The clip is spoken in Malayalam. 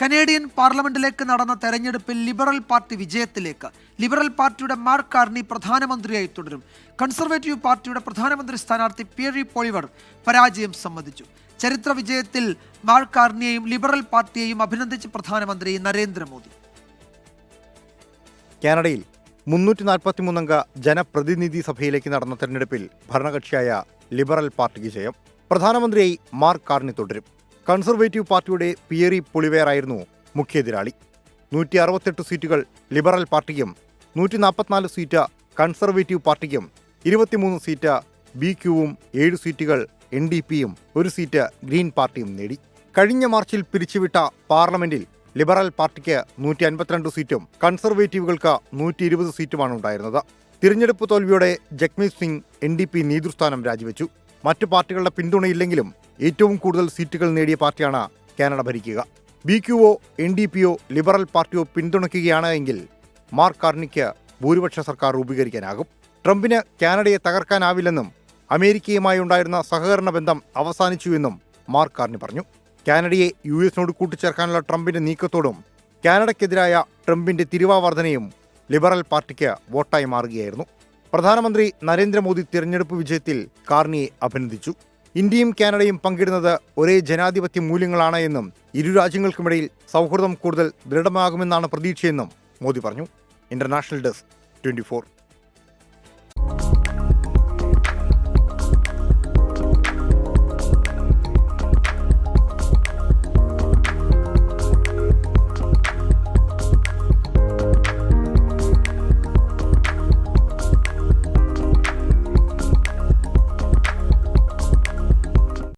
കനേഡിയൻ പാർലമെന്റിലേക്ക് നടന്ന തെരഞ്ഞെടുപ്പിൽ ലിബറൽ പാർട്ടി വിജയത്തിലേക്ക്. ലിബറൽ പാർട്ടിയുടെ മാർക്ക് കാർണി പ്രധാനമന്ത്രിയായി തുടരും. കൺസർവേറ്റീവ് പാർട്ടിയുടെ പ്രധാനമന്ത്രി സ്ഥാനാർത്ഥി പിയറി പോളിവർ പരാജയം സമ്മതിച്ചു. ചരിത്ര വിജയത്തിൽ മാർക്ക് കാർണിയെയും ലിബറൽ പാർട്ടിയെയും അഭിനന്ദിച്ച് പ്രധാനമന്ത്രി നരേന്ദ്രമോദി. കാനഡയിൽ മുന്നൂറ്റി നാൽപ്പത്തിമൂന്നംഗ ജനപ്രതിനിധി സഭയിലേക്ക് നടന്ന തെരഞ്ഞെടുപ്പിൽ ഭരണകക്ഷിയായ ലിബറൽ പാർട്ടിക്ക് ജയം പ്രധാനമന്ത്രിയായി മാർക്ക് കാർണി തുടരും. കൺസർവേറ്റീവ് പാർട്ടിയുടെ പിയറി പൊളിവേറായിരുന്നു മുഖ്യ എതിരാളി നൂറ്റി അറുപത്തെട്ട് സീറ്റുകൾ ലിബറൽ പാർട്ടിക്കും നൂറ്റി നാൽപ്പത്തിനാല് സീറ്റ് കൺസർവേറ്റീവ് പാർട്ടിക്കും ഇരുപത്തിമൂന്ന് സീറ്റ് ബി ക്യുവും ഏഴ് സീറ്റുകൾ എൻ ഡി പിയും ഒരു സീറ്റ് ഗ്രീൻ പാർട്ടിയും നേടി. കഴിഞ്ഞ മാർച്ചിൽ പിരിച്ചുവിട്ട പാർലമെന്റിൽ ലിബറൽ പാർട്ടിക്ക് നൂറ്റി അൻപത്തിരണ്ട് സീറ്റും കൺസർവേറ്റീവുകൾക്ക് നൂറ്റി ഇരുപത് സീറ്റുമാണ് ഉണ്ടായിരുന്നത്. തിരഞ്ഞെടുപ്പ് തോൽവിയോടെ Jagmeet Singh N D P നേതൃസ്ഥാനം രാജിവെച്ചു. മറ്റു പാർട്ടികളുടെ പിന്തുണയില്ലെങ്കിലും ഏറ്റവും കൂടുതൽ സീറ്റുകൾ നേടിയ പാർട്ടിയാണ് കാനഡ ഭരിക്കുക. ബി ക്യുഒ എൻ ഡി പിയോ ലിബറൽ പാർട്ടിയോ പിന്തുണയ്ക്കുകയാണ് എങ്കിൽ മാർക്ക് കാർണിക്ക് ഭൂരിപക്ഷ സർക്കാർ രൂപീകരിക്കാനാകും. ട്രംപിന് കാനഡയെ തകർക്കാനാവില്ലെന്നും അമേരിക്കയുമായി ഉണ്ടായിരുന്ന സഹകരണ ബന്ധം അവസാനിച്ചുവെന്നും മാർക്ക് കാർണി പറഞ്ഞു. കാനഡയെ യു എസിനോട് കൂട്ടിച്ചേർക്കാനുള്ള ട്രംപിന്റെ നീക്കത്തോടും കാനഡയ്ക്കെതിരായ ട്രംപിന്റെ തിരുവാവർധനയും ലിബറൽ പാർട്ടിക്ക് വോട്ടായി മാറുകയായിരുന്നു. പ്രധാനമന്ത്രി നരേന്ദ്രമോദി തിരഞ്ഞെടുപ്പ് വിജയത്തിൽ കാർണിയെ അഭിനന്ദിച്ചു. ഇന്ത്യയും കാനഡയും പങ്കിടുന്നത് ഒരേ ജനാധിപത്യ മൂല്യങ്ങളാണ് എന്നും ഇരു രാജ്യങ്ങൾക്കുമിടയിൽ സൗഹൃദം കൂടുതൽ ദൃഢമാകുമെന്നാണ് പ്രതീക്ഷയെന്നും മോദി പറഞ്ഞു. International desk twenty